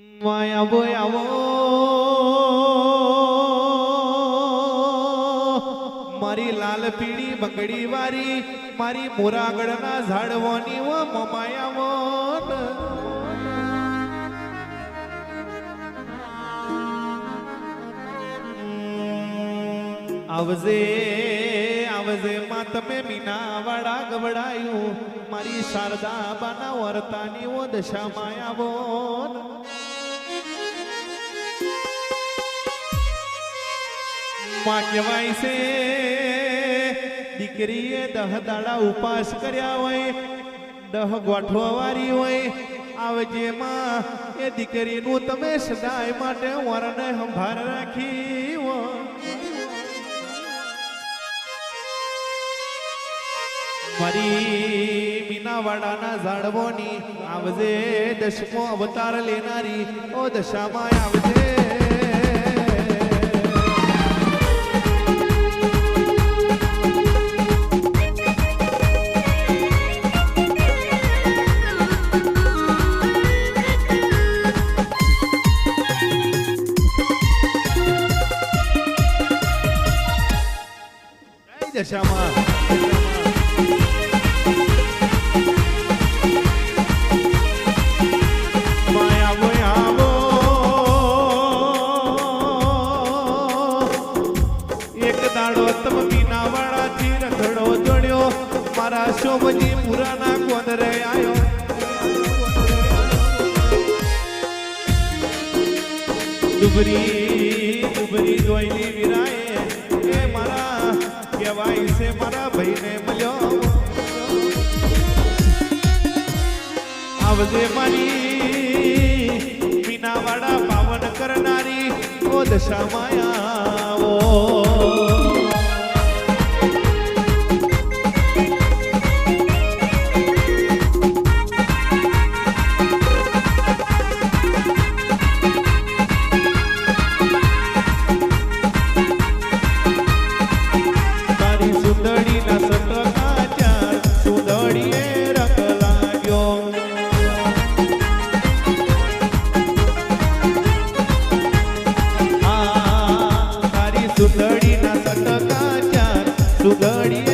આવો આવો મારી લાલ પીળી બંગડી વારી, મારી મોરાગઢના ઝાડવાની ઓ મમાયા આવજે આવજે માં તમે મીના વાળા ગવડાયું, મારી શારદા બાના વર્તાની ઓ દશામાં કહેવાય છે. દીકરીએ દહ દાડા ઉપાસ કર્યા હોય, દહ ગોઠવા વારી હોય. આવજે માં, એ દીકરીનું તમે સદાય માટે વરને સંભાર રાખી મારી મીનાવાડાના ઝાડવોની આવજે દશમો અવતાર લેનારી, ઓ દશામાં આવજે. દશામાં શોભજી પુરાના કોંદરે આયો. દુબરી ડુબરી દોયલી વિરાય. મારા ભાઈને મળ્યો. આવજે મારી મીનાવાડા પાવન કરનારી ઓ દશા માયાવો सुघडी ना सटकाच्या सुघडी